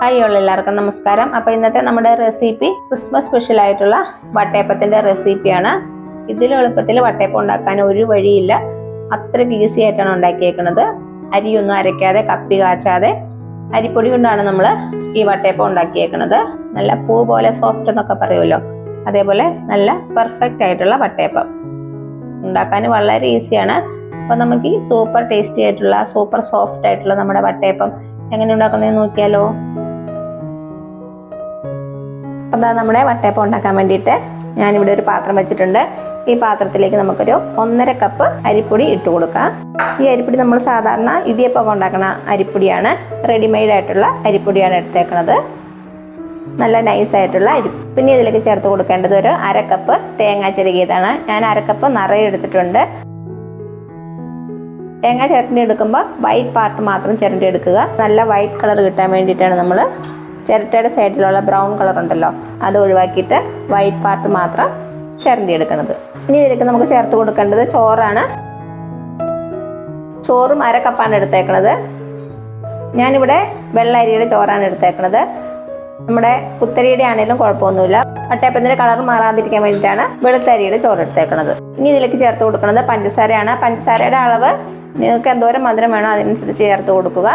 Hi ഉള്ള എല്ലാവർക്കും നമസ്കാരം. അപ്പോൾ ഇന്നത്തെ നമ്മുടെ റെസിപ്പി ക്രിസ്മസ് സ്പെഷ്യൽ ആയിട്ടുള്ള വട്ടയപ്പത്തിന്റെ റെസിപ്പിയാണ് ഇതിൽ എളുപ്പത്തിൽ വട്ടയപ്പം ഉണ്ടാക്കാൻ ഒരു വഴിയില്ല. അത്രയ്ക്ക് ഈസി ആയിട്ടാണ് ഉണ്ടാക്കിയേക്കുന്നത്. അരിയൊന്നും അരയ്ക്കാതെ കപ്പി കാച്ചാതെ. അരിപ്പൊടി കൊണ്ടാണ് നമ്മൾ ഈ വട്ടയപ്പം ഉണ്ടാക്കിയേക്കുന്നത്. നല്ല പൂ പോലെ സോഫ്റ്റ് എന്നൊക്കെ പറയുമല്ലോ. അതേപോലെ നല്ല പെർഫെക്റ്റ് ആയിട്ടുള്ള വട്ടയപ്പം. ഉണ്ടാക്കാൻ വളരെ ഈസിയാണ് അപ്പോൾ നമുക്ക് ഈ സൂപ്പർ ടേസ്റ്റി ആയിട്ടുള്ള സൂപ്പർ സോഫ്റ്റ് ആയിട്ടുള്ള നമ്മുടെ വട്ടയപ്പം എങ്ങനെ ഉണ്ടാക്കുന്നതെന്ന് നോക്കിയാലോ? അപ്പോൾ അതാ നമ്മുടെ വട്ടയപ്പം ഉണ്ടാക്കാൻ വേണ്ടിയിട്ട് ഞാനിവിടെ ഒരു പാത്രം വെച്ചിട്ടുണ്ട്. ഈ പാത്രത്തിലേക്ക് നമുക്കൊരു ഒന്നര കപ്പ് അരിപ്പൊടി ഇട്ട് കൊടുക്കാം. ഈ അരിപ്പൊടി നമ്മൾ സാധാരണ ഇടിയപ്പമൊക്കെ ഉണ്ടാക്കുന്ന അരിപ്പൊടിയാണ്. റെഡിമെയ്ഡ് ആയിട്ടുള്ള അരിപ്പൊടിയാണ് എടുത്തേക്കുന്നത് നല്ല നൈസായിട്ടുള്ള അരി പിന്നെ ഇതിലേക്ക് ചേർത്ത് കൊടുക്കേണ്ടത് ഒരു അര കപ്പ് തേങ്ങ ചിരകിയതാണ് ഞാൻ അര കപ്പ് നിറയെ എടുത്തിട്ടുണ്ട്. തേങ്ങ ചിരണ്ടി എടുക്കുമ്പോൾ വൈറ്റ് പാർട്ട് മാത്രം ചിരണ്ടി എടുക്കുക. നല്ല വൈറ്റ് കളർ കിട്ടാൻ വേണ്ടിയിട്ടാണ് നമ്മൾ ചിരട്ടയുടെ സൈഡിലുള്ള ബ്രൗൺ കളർ ഉണ്ടല്ലോ അത് ഒഴിവാക്കിയിട്ട് വൈറ്റ് പാർട്ട് മാത്രം ചിരണ്ടി എടുക്കുന്നത് ഇനി ഇതിലേക്ക് നമുക്ക് ചേർത്ത് കൊടുക്കേണ്ടത് ചോറാണ്. ചോറും അര കപ്പാണ് എടുത്തേക്കണത്. ഞാനിവിടെ വെള്ളരിയുടെ ചോറാണ് എടുത്തേക്കണത്. നമ്മുടെ കുത്തരിയുടെ ആണെങ്കിലും കുഴപ്പമൊന്നുമില്ല. വട്ടയപ്പത്തിന്റെ കളർ മാറാതിരിക്കാൻ വേണ്ടിയിട്ടാണ് വെളുത്തരിയുടെ ചോറ് എടുത്തേക്കുന്നത് ഇനി ഇതിലേക്ക് ചേർത്ത് കൊടുക്കുന്നത് പഞ്ചസാരയാണ്. പഞ്ചസാരയുടെ അളവ് നിങ്ങൾക്ക് എന്തോരം മധുരം വേണോ അതിനനുസരിച്ച് ചേർത്ത് കൊടുക്കുക.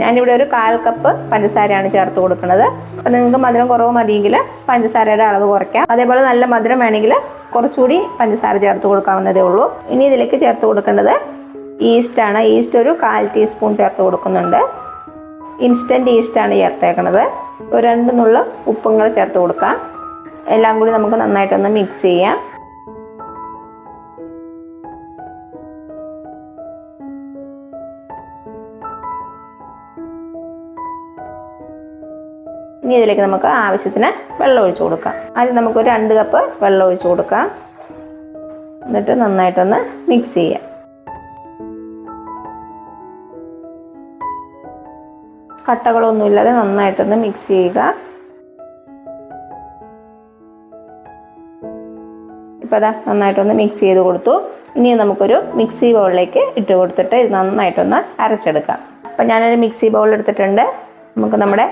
ഞാനിവിടെ ഒരു കാൽ കപ്പ് പഞ്ചസാരയാണ് ചേർത്ത് കൊടുക്കുന്നത്. അപ്പം നിങ്ങൾക്ക് മധുരം കുറവ് മതിയെങ്കിൽ പഞ്ചസാരയുടെ അളവ് കുറയ്ക്കാം. അതേപോലെ നല്ല മധുരം വേണമെങ്കിൽ കുറച്ചുകൂടി പഞ്ചസാര ചേർത്ത് കൊടുക്കാവുന്നതേ ഉള്ളൂ. ഇനി ഇതിലേക്ക് ചേർത്ത് കൊടുക്കേണ്ടത് ഈസ്റ്റാണ് ഈസ്റ്റ് ഒരു കാൽ ടീസ്പൂൺ ചേർത്ത് കൊടുക്കുന്നുണ്ട്. ഇൻസ്റ്റന്റ് ഈസ്റ്റാണ് ചേർത്തേക്കണത്. ഒരു രണ്ട് നുള്ള ഉപ്പും കൂടെ ചേർത്ത് കൊടുക്കാം. എല്ലാം കൂടി നമുക്ക് നന്നായിട്ടൊന്ന് മിക്സ് ചെയ്യാം. ഇനി ഇതിലേക്ക് നമുക്ക് ആവശ്യത്തിന് വെള്ളം ഒഴിച്ചു കൊടുക്കാം. ആദ്യം നമുക്ക് ഒരു രണ്ട് കപ്പ് വെള്ളം ഒഴിച്ചു കൊടുക്കാം. എന്നിട്ട് നന്നായിട്ടൊന്ന് മിക്സ് ചെയ്യാം. കട്ടകളൊന്നുമില്ലാതെ നന്നായിട്ടൊന്ന് മിക്സ് ചെയ്യുക. ഇപ്പോൾ അതാ നന്നായിട്ടൊന്ന് മിക്സ് ചെയ്ത് കൊടുത്തു. ഇനി നമുക്കൊരു മിക്സി ബൗളിലേക്ക് ഇട്ട് കൊടുത്തിട്ട് ഇത് നന്നായിട്ടൊന്ന് അരച്ചെടുക്കാം. അപ്പം ഞാനൊരു മിക്സി ബൗൾ എടുത്തിട്ടുണ്ട്. നമുക്ക് നമ്മുടെ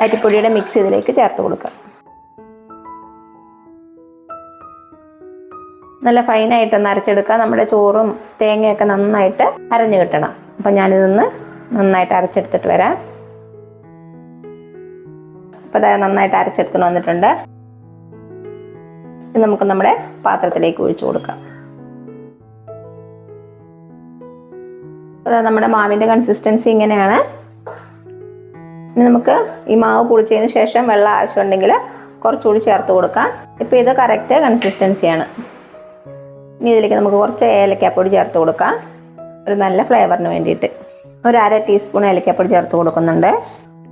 അരിപ്പൊടിയുടെ മിക്സ് ഇതിലേക്ക് ചേർത്ത് കൊടുക്കുക. നല്ല ഫൈനായിട്ടൊന്ന് അരച്ചെടുക്കുക. നമ്മുടെ ചോറും തേങ്ങയൊക്കെ നന്നായിട്ട് അരഞ്ഞു കിട്ടണം. അപ്പം ഞാനിതൊന്ന് നന്നായിട്ട് അരച്ചെടുത്തിട്ട് വരാം. അപ്പോൾ അതായത് നന്നായിട്ട് അരച്ചെടുത്തിട്ട് വന്നിട്ടുണ്ട്. ഇത് നമുക്ക് നമ്മുടെ പാത്രത്തിലേക്ക് ഒഴിച്ചു കൊടുക്കാം. അതായത് നമ്മുടെ മാവിന്റെ കൺസിസ്റ്റൻസി ഇങ്ങനെയാണ്. ഇനി നമുക്ക് ഈ മാവ് പുളിച്ചതിന് ശേഷം വെള്ളം ആവശ്യമുണ്ടെങ്കിൽ കുറച്ചുകൂടി ചേർത്ത് കൊടുക്കാം. ഇപ്പോൾ ഇത് കറക്റ്റ് കൺസിസ്റ്റൻസിയാണ് ഇനി ഇതിലേക്ക് നമുക്ക് കുറച്ച് ഏലക്കാപ്പൊടി ചേർത്ത് കൊടുക്കാം. ഒരു നല്ല ഫ്ലേവറിന് വേണ്ടിയിട്ട്. ഒരു അര ടീസ്പൂൺ ഏലക്കാപ്പൊടി ചേർത്ത് കൊടുക്കുന്നുണ്ട്.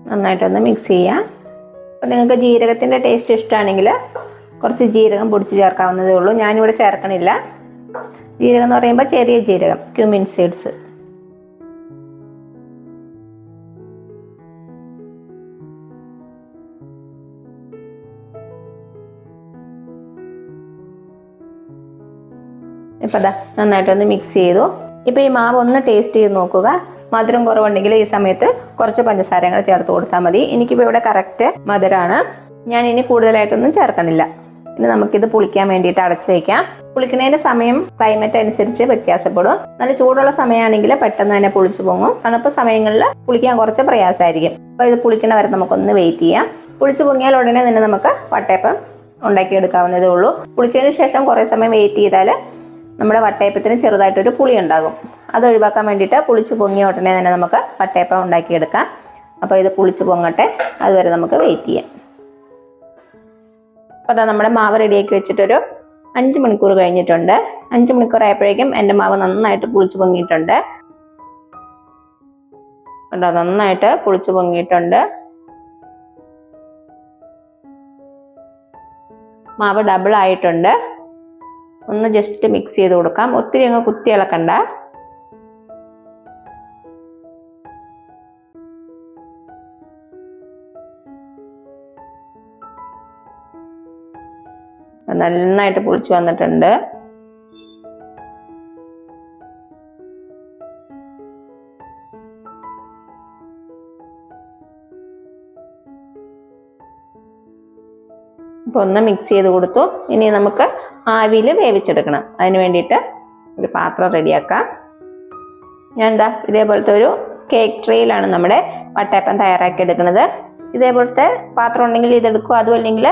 നന്നായിട്ടൊന്ന് മിക്സ് ചെയ്യാം. അപ്പോൾ നിങ്ങൾക്ക് ജീരകത്തിന്റെ ടേസ്റ്റ് ഇഷ്ടമാണെങ്കിൽ കുറച്ച് ജീരകം പൊടിച്ച് ചേർക്കാവുന്നതേ ഉള്ളൂ. ഞാനിവിടെ ചേർക്കണില്ല. ജീരകം എന്ന് പറയുമ്പോൾ ചെറിയ ജീരകം ക്യൂമിൻ സീഡ്സ് ഇപ്പം അതാ നന്നായിട്ടൊന്ന് മിക്സ് ചെയ്തു. ഇപ്പോൾ ഈ മാവ് ഒന്ന് ടേസ്റ്റ് ചെയ്ത് നോക്കുക. മധുരം കുറവുണ്ടെങ്കിൽ ഈ സമയത്ത് കുറച്ച് പഞ്ചസാര കൂടെ ചേർത്ത് കൊടുത്താൽ മതി. എനിക്കിപ്പോൾ ഇവിടെ കറക്റ്റ് മധുരമാണ് ഞാൻ ഇനി കൂടുതലായിട്ടൊന്നും ചേർക്കണില്ല. ഇനി നമുക്കിത് പുളിക്കാൻ വേണ്ടിയിട്ട് അടച്ചു വയ്ക്കാം പുളിക്കുന്നതിന്റെ സമയം ക്ലൈമറ്റ് അനുസരിച്ച് വ്യത്യാസപ്പെടും. നല്ല ചൂടുള്ള സമയമാണെങ്കിൽ പെട്ടെന്ന് തന്നെ പുളിച്ചു പോകും തണുപ്പ് സമയങ്ങളിൽ പുളിക്കാൻ കുറച്ച് പ്രയാസമായിരിക്കും. അപ്പോൾ ഇത് പുളിക്കണ വരെ നമുക്കൊന്ന് വെയിറ്റ് ചെയ്യാം. പുളിച്ചു പൊങ്ങിയാൽ ഉടനെ തന്നെ നമുക്ക് വട്ടയപ്പം ഉണ്ടാക്കിയെടുക്കാവുന്നതേ ഉള്ളൂ. പുളിച്ചതിന് ശേഷം കുറേ സമയം വെയിറ്റ് ചെയ്താൽ നമ്മുടെ വട്ടയപ്പത്തിന് ചെറുതായിട്ടൊരു പുളി ഉണ്ടാകും അത് ഒഴിവാക്കാൻ വേണ്ടിയിട്ട് പുളിച്ച് പൊങ്ങിയ ഉടനെ തന്നെ നമുക്ക് വട്ടയപ്പം ഉണ്ടാക്കിയെടുക്കാം. അപ്പോൾ ഇത് പുളിച്ച് പൊങ്ങട്ടെ. അതുവരെ നമുക്ക് വെയിറ്റ് ചെയ്യാം. അപ്പോൾ അതാ നമ്മുടെ മാവ് റെഡിയാക്കി വെച്ചിട്ടൊരു അഞ്ച് മണിക്കൂർ കഴിഞ്ഞിട്ടുണ്ട്. അഞ്ച് മണിക്കൂർ ആയപ്പോഴേക്കും എന്റെ മാവ് നന്നായിട്ട് പുളിച്ച് പൊങ്ങിയിട്ടുണ്ട്. കണ്ടോ നന്നായിട്ട് പുളിച്ച് പൊങ്ങിയിട്ടുണ്ട്. മാവ് ഡബിൾ ആയിട്ടുണ്ട്. ഒന്ന് ജസ്റ്റ് മിക്സ് ചെയ്ത് കൊടുക്കാം. ഒത്തിരി അങ്ങ് കുത്തി ഇളക്കണ്ട നന്നായിട്ട് പൊളിച്ചു വന്നിട്ടുണ്ട്. അപ്പോൾ ഒന്ന് മിക്സ് ചെയ്ത് കൊടുത്തു. ഇനി നമുക്ക് ആവിയിൽ വേവിച്ചെടുക്കണം. അതിന് വേണ്ടിയിട്ട് ഒരു പാത്രം റെഡിയാക്കാം ഞാൻ എന്താ ഇതേപോലത്തെ ഒരു കേക്ക് ട്രേയിലാണ് നമ്മുടെ വട്ടയപ്പം തയ്യാറാക്കി എടുക്കുന്നത്. ഇതേപോലത്തെ പാത്രം ഉണ്ടെങ്കിൽ ഇതെടുക്കുക. അതും അല്ലെങ്കിൽ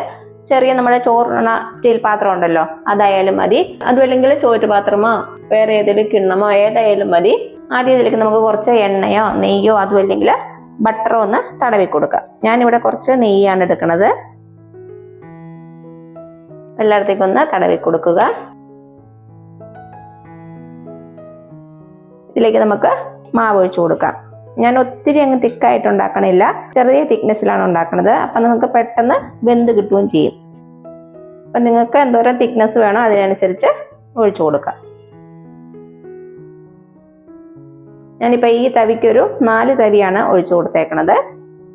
ചെറിയ നമ്മുടെ ചോറിന സ്റ്റീൽ പാത്രം ഉണ്ടല്ലോ അതായാലും മതി. അതും അല്ലെങ്കിൽ ചോറ്റ് പാത്രമോ വേറെ ഏതെങ്കിലും കിണ്ണമോ ഏതായാലും മതി. ആദ്യം ഇതിലേക്ക് നമുക്ക് കുറച്ച് എണ്ണയോ നെയ്യോ അതും അല്ലെങ്കിൽ ബട്ടറോ ഒന്ന് തടവി കൊടുക്കുക ഞാനിവിടെ കുറച്ച് നെയ്യാണ് എടുക്കുന്നത്. എല്ലായിടത്തേക്കും ഒന്ന് തടവി കൊടുക്കുക. ഇതിലേക്ക് നമുക്ക് മാവ് ഒഴിച്ചു കൊടുക്കാം. ഞാൻ ഒത്തിരി അങ്ങ് തിക്കായിട്ട് ഉണ്ടാക്കണില്ല. ചെറിയ തിക്നെസ്സിലാണ് ഉണ്ടാക്കുന്നത് അപ്പം നമുക്ക് പെട്ടെന്ന് വെന്ത് കിട്ടുകയും ചെയ്യും. അപ്പം നിങ്ങൾക്ക് എന്തോരം തിക്നെസ് വേണോ അതിനനുസരിച്ച് ഒഴിച്ചു കൊടുക്കാം. ഞാനിപ്പോൾ ഈ തവിക്കൊരു നാല് തവിയാണ് ഒഴിച്ചു കൊടുത്തേക്കണത്.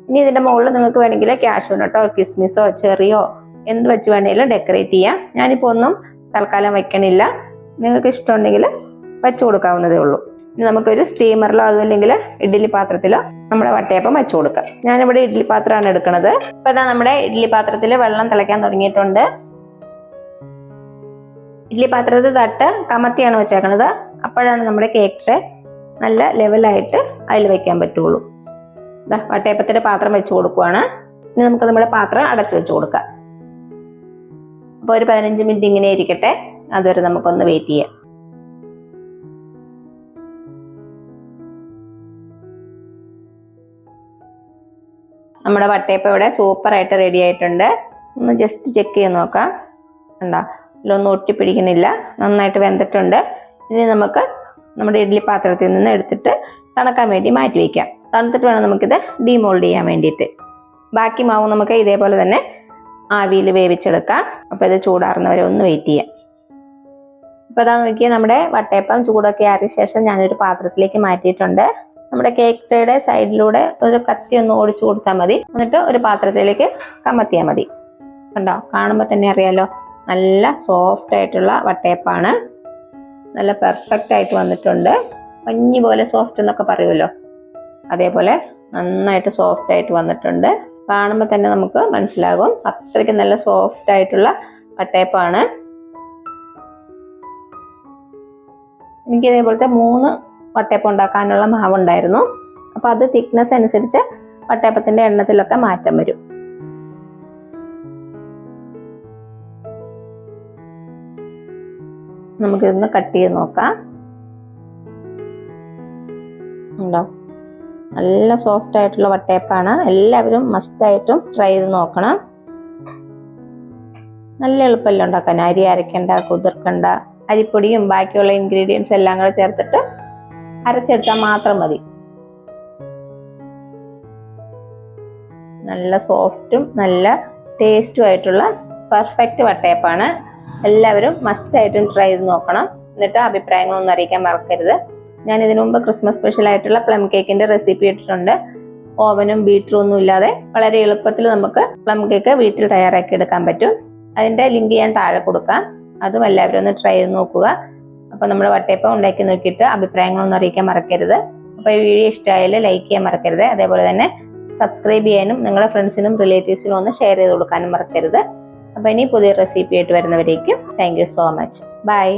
ഇനി ഇതിന്റെ മുകളിൽ നിങ്ങൾക്ക് വേണമെങ്കിൽ കാഷ്യൂനട്ടോ കിസ്മിസോ ചെറിയോ എന്ത് വെച്ച് വേണമെങ്കിലും ഡെക്കറേറ്റ് ചെയ്യാം. ഞാനിപ്പോൾ ഒന്നും തൽക്കാലം വയ്ക്കണില്ല നിങ്ങൾക്ക് ഇഷ്ടമുണ്ടെങ്കിൽ വെച്ചു കൊടുക്കാവുന്നതേ ഉള്ളൂ. ഇനി നമുക്കൊരു സ്റ്റീമറിലോ അതുമല്ലെങ്കിൽ ഇഡ്ഡലി പാത്രത്തിലോ നമ്മുടെ വട്ടയപ്പം വെച്ചു കൊടുക്കാം. ഞാനിവിടെ ഇഡ്ഡലി പാത്രമാണ് എടുക്കുന്നത് ഇപ്പം ഇതാ നമ്മുടെ ഇഡ്ഡലി പാത്രത്തിൽ വെള്ളം തിളയ്ക്കാൻ തുടങ്ങിയിട്ടുണ്ട്. ഇഡ്ഡലി പാത്രത്തിൽ തട്ട് കമത്തിയാണ് വെച്ചേക്കുന്നത് അപ്പോഴാണ് നമ്മുടെ കേക്ക് നല്ല ലെവലായിട്ട് അതിൽ വയ്ക്കാൻ പറ്റുള്ളൂ. ഇതാ വട്ടയപ്പത്തിന്റെ പാത്രം വെച്ച് കൊടുക്കുവാണ്. ഇനി നമുക്ക് നമ്മുടെ പാത്രം അടച്ചു വെച്ച് കൊടുക്കാം. അപ്പോൾ ഒരു പതിനഞ്ച് മിനിറ്റ് ഇങ്ങനെ ഇരിക്കട്ടെ. അതുവരെ നമുക്കൊന്ന് വെയിറ്റ് ചെയ്യാം. നമ്മുടെ വട്ടയപ്പം ഇവിടെ സൂപ്പറായിട്ട് റെഡി ആയിട്ടുണ്ട്. ഒന്ന് ജസ്റ്റ് ചെക്ക് ചെയ്ത് നോക്കാം. ഉണ്ടോ ഇതിലൊന്നും ഒട്ടിപ്പിടിക്കുന്നില്ല നന്നായിട്ട് വെന്തിട്ടുണ്ട്. ഇനി നമുക്ക് നമ്മുടെ ഇഡ്ഡലി പാത്രത്തിൽ നിന്ന് എടുത്തിട്ട് തണുക്കാൻ വേണ്ടി മാറ്റി വയ്ക്കാം തണുത്തിട്ട് വേണം നമുക്കിത് ഡീമോൾഡ് ചെയ്യാൻ വേണ്ടിയിട്ട്. ബാക്കി മാവ് നമുക്ക് ഇതേപോലെ തന്നെ ആവിയിൽ വേവിച്ചെടുക്കാം. അപ്പോൾ ഇത് ചൂടാറുന്നവരെ ഒന്ന് വെയിറ്റ് ചെയ്യാം. അപ്പോൾ അതാ നോക്കിയാൽ നമ്മുടെ വട്ടയപ്പം ചൂടൊക്കെ ആറിയ ശേഷം ഞാനൊരു പാത്രത്തിലേക്ക് മാറ്റിയിട്ടുണ്ട്. നമ്മുടെ കേക്ക് ട്രേയുടെ സൈഡിലൂടെ ഒരു കത്തി ഒന്ന് ഓടിച്ചു കൊടുത്താൽ മതി. എന്നിട്ട് ഒരു പാത്രത്തിലേക്ക് കമത്തിയാൽ മതി. കണ്ടോ? കാണുമ്പോൾ തന്നെ അറിയാലോ നല്ല സോഫ്റ്റ് ആയിട്ടുള്ള വട്ടയപ്പാണ്. നല്ല പെർഫെക്റ്റ് ആയിട്ട് വന്നിട്ടുണ്ട്. പഞ്ഞി പോലെ സോഫ്റ്റ് എന്നൊക്കെ പറയുമല്ലോ. അതേപോലെ നന്നായിട്ട് സോഫ്റ്റ് ആയിട്ട് വന്നിട്ടുണ്ട്. കാണുമ്പോൾ തന്നെ നമുക്ക് മനസ്സിലാകും. അത്രയ്ക്ക് നല്ല സോഫ്റ്റ് ആയിട്ടുള്ള പട്ടയപ്പാണ് എനിക്ക് ഇതേപോലത്തെ മൂന്ന് വട്ടയപ്പം ഉണ്ടാക്കാനുള്ള മാവുണ്ടായിരുന്നു. അപ്പോൾ അത് തിക്നെസ് അനുസരിച്ച് വട്ടയപ്പത്തിന്റെ എണ്ണത്തിലൊക്കെ മാറ്റം വരും. നമുക്കിതൊന്ന് കട്ട് ചെയ്ത് നോക്കാം. ഉണ്ടോ? നല്ല സോഫ്റ്റ് ആയിട്ടുള്ള വട്ടയപ്പാണ്. എല്ലാവരും മസ്റ്റായിട്ടും ട്രൈ ചെയ്ത് നോക്കണം. നല്ല എളുപ്പമല്ല ഉണ്ടാക്കാൻ? അരി അരയ്ക്കണ്ട കുതിർക്കണ്ട അരിപ്പൊടിയും ബാക്കിയുള്ള ഇൻഗ്രീഡിയൻസ് എല്ലാം കൂടെ ചേർത്തിട്ട് അരച്ചെടുത്താൽ മാത്രം മതി. നല്ല സോഫ്റ്റും നല്ല ടേസ്റ്റും ആയിട്ടുള്ള പെർഫെക്റ്റ് വട്ടയപ്പാണ്. എല്ലാവരും മസ്റ്റായിട്ടും ട്രൈ ചെയ്ത് നോക്കണം. എന്നിട്ട് അഭിപ്രായങ്ങളൊന്നും അറിയിക്കാൻ മറക്കരുത്. ഞാൻ ഇതിനു മുമ്പ് ക്രിസ്മസ് സ്പെഷ്യൽ ആയിട്ടുള്ള പ്ലം കേക്കിന്റെ റെസിപ്പി ഇട്ടിട്ടുണ്ട്. ഓവനും ബീറ്ററും ഒന്നും ഇല്ലാതെ വളരെ എളുപ്പത്തിൽ നമുക്ക് പ്ലം കേക്ക് വീട്ടിൽ തയ്യാറാക്കി എടുക്കാൻ പറ്റും. അതിന്റെ ലിങ്ക് ഞാൻ താഴെ കൊടുക്കാം. അതും എല്ലാവരും ഒന്ന് ട്രൈ ചെയ്ത് നോക്കുക. അപ്പോൾ നമ്മുടെ വട്ടയപ്പം ഉണ്ടാക്കി നോക്കിയിട്ട് അഭിപ്രായങ്ങളൊന്നും അറിയിക്കാൻ മറക്കരുത്. അപ്പോൾ ഈ വീഡിയോ ഇഷ്ടമായാലും ലൈക്ക് ചെയ്യാൻ മറക്കരുത്. അതേപോലെ തന്നെ സബ്സ്ക്രൈബ് ചെയ്യാനും നിങ്ങളുടെ ഫ്രണ്ട്സിനും റിലേറ്റീവ്സിനും ഒന്ന് ഷെയർ ചെയ്ത് കൊടുക്കാനും മറക്കരുത്. അപ്പോൾ ഇനി പുതിയ റെസിപ്പി ആയിട്ട് വരുന്നവരേക്കും താങ്ക് സോ മച്ച് ബൈ